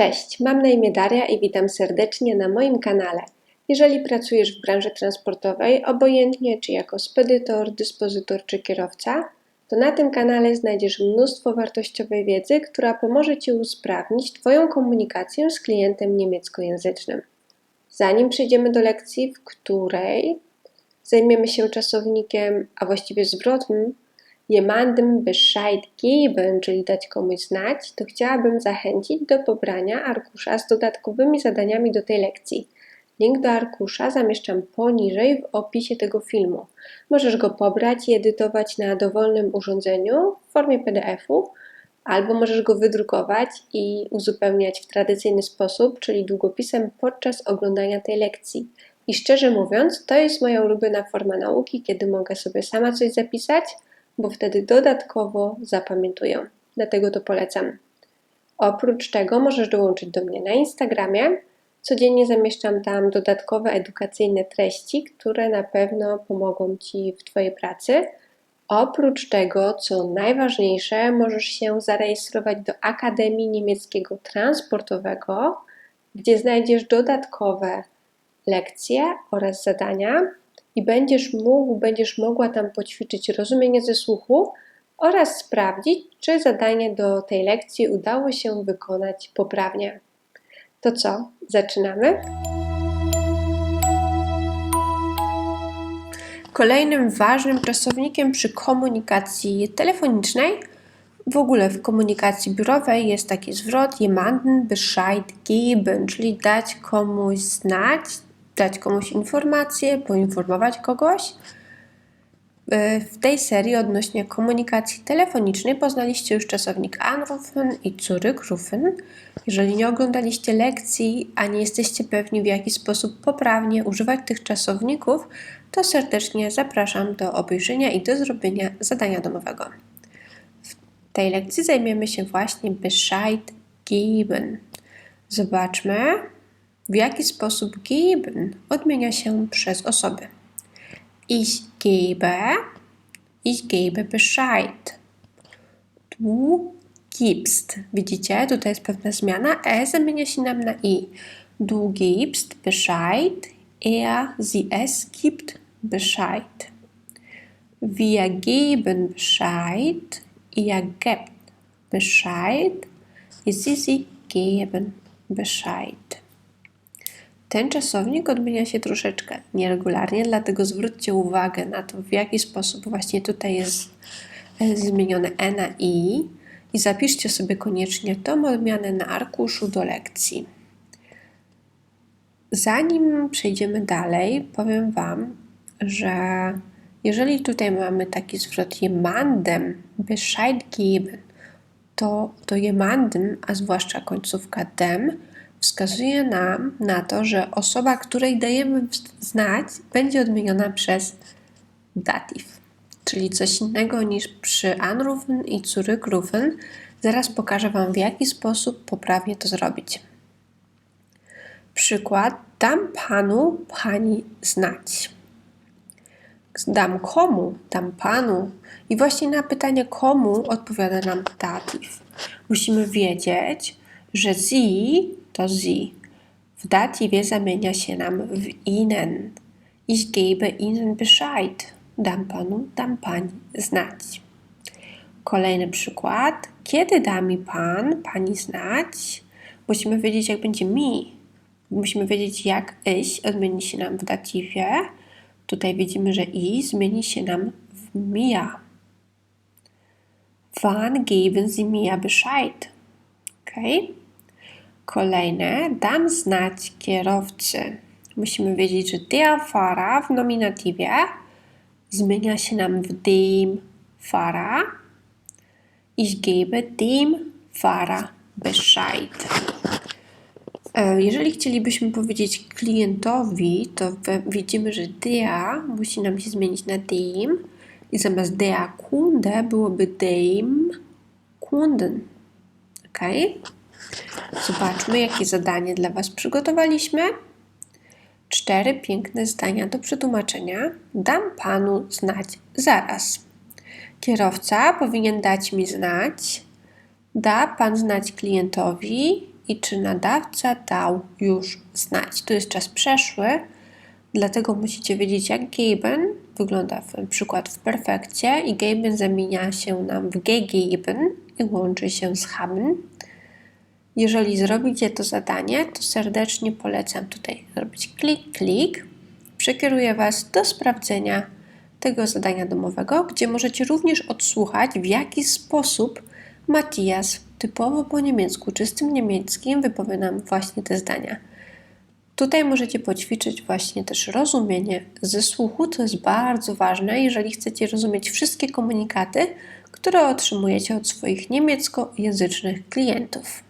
Cześć, mam na imię Daria i witam serdecznie na moim kanale. Jeżeli pracujesz w branży transportowej, obojętnie czy jako spedytor, dyspozytor czy kierowca, to na tym kanale znajdziesz mnóstwo wartościowej wiedzy, która pomoże Ci usprawnić Twoją komunikację z klientem niemieckojęzycznym. Zanim przejdziemy do lekcji, w której zajmiemy się czasownikiem, a właściwie zwrotem jemandem Bescheid geben, czyli dać komuś znać, to chciałabym zachęcić do pobrania arkusza z dodatkowymi zadaniami do tej lekcji. Link do arkusza zamieszczam poniżej w opisie tego filmu. Możesz go pobrać i edytować na dowolnym urządzeniu w formie PDF-u, albo możesz go wydrukować i uzupełniać w tradycyjny sposób, czyli długopisem podczas oglądania tej lekcji. I szczerze mówiąc, to jest moja ulubiona forma nauki, kiedy mogę sobie sama coś zapisać – bo wtedy dodatkowo zapamiętują. Dlatego to polecam. Oprócz tego możesz dołączyć do mnie na Instagramie. Codziennie zamieszczam tam dodatkowe edukacyjne treści, które na pewno pomogą Ci w Twojej pracy. Oprócz tego, co najważniejsze, możesz się zarejestrować do Akademii Niemieckiego Transportowego, gdzie znajdziesz dodatkowe lekcje oraz zadania, i będziesz mógł, będziesz mogła tam poćwiczyć rozumienie ze słuchu oraz sprawdzić, czy zadanie do tej lekcji udało się wykonać poprawnie. To co, zaczynamy? Kolejnym ważnym czasownikiem przy komunikacji telefonicznej, w ogóle w komunikacji biurowej jest taki zwrot jemanden Bescheid geben, czyli dać komuś znać, dać komuś informację, poinformować kogoś. E, w tej serii odnośnie komunikacji telefonicznej poznaliście już czasownik anrufen i zurückrufen. Jeżeli nie oglądaliście lekcji, a nie jesteście pewni w jaki sposób poprawnie używać tych czasowników, to serdecznie zapraszam do obejrzenia i do zrobienia zadania domowego. W tej lekcji zajmiemy się właśnie Bescheid geben. Zobaczmy, w jaki sposób geben odmienia się przez osoby. Ich gebe, ich gebe Bescheid. Du gibst. Widzicie, tutaj jest pewna zmiana. E zamienia się nam na i. Du gibst Bescheid, er, sie, es gibt Bescheid. Wir geben Bescheid, ihr gebt Bescheid, sie, sie geben Bescheid. Ten czasownik odmienia się troszeczkę nieregularnie, dlatego zwróćcie uwagę na to, w jaki sposób właśnie tutaj jest e, zmienione e na i i zapiszcie sobie koniecznie tą odmianę na arkuszu do lekcji. Zanim przejdziemy dalej, powiem Wam, że jeżeli tutaj mamy taki zwrot jemandem, Bescheid geben, to, to jemandem, a zwłaszcza końcówka dem, wskazuje nam na to, że osoba, której dajemy znać, będzie odmieniona przez datyw, czyli coś innego niż przy anrufen i zurückrufen. Zaraz pokażę Wam, w jaki sposób poprawnie to zrobić. Przykład: dam panu, pani znać. Dam komu, dam panu. I właśnie na pytanie komu odpowiada nam datyw. Musimy wiedzieć, że sie to. W datywie zamienia się nam w ihnen. Ich gebe ihnen Bescheid. Dam panu, dam pani znać. Kolejny przykład. Kiedy da mi pan, pani znać? Musimy wiedzieć, jak będzie mi. Musimy wiedzieć, jak ich odmieni się nam w datywie. Tutaj widzimy, że i zmieni się nam w mir. Wann geben Sie mir Bescheid? Okay? Kolejne, dam znać kierowcy. Musimy wiedzieć, że der Fahrer w nominatywie zmienia się nam w dem Fahrer. Ich gebe dem Fahrer Bescheid. E, jeżeli chcielibyśmy powiedzieć klientowi, to widzimy, że der musi nam się zmienić na dem i zamiast der Kunde byłoby dem Kunden. Ok? Zobaczmy, jakie zadanie dla Was przygotowaliśmy. Cztery piękne zdania do przetłumaczenia. Dam Panu znać zaraz. Kierowca powinien dać mi znać. Da Pan znać klientowi, i czy nadawca dał już znać. To jest czas przeszły, dlatego musicie wiedzieć, jak geben wygląda w przykład w perfekcie i geben zamienia się nam w gegeben i łączy się z haben. Jeżeli zrobicie to zadanie, to serdecznie polecam tutaj zrobić klik, klik. Przekieruję Was do sprawdzenia tego zadania domowego, gdzie możecie również odsłuchać, w jaki sposób Matthias typowo po niemiecku, czystym niemieckim wypowie nam właśnie te zdania. Tutaj możecie poćwiczyć właśnie też rozumienie ze słuchu, to jest bardzo ważne, jeżeli chcecie rozumieć wszystkie komunikaty, które otrzymujecie od swoich niemieckojęzycznych klientów.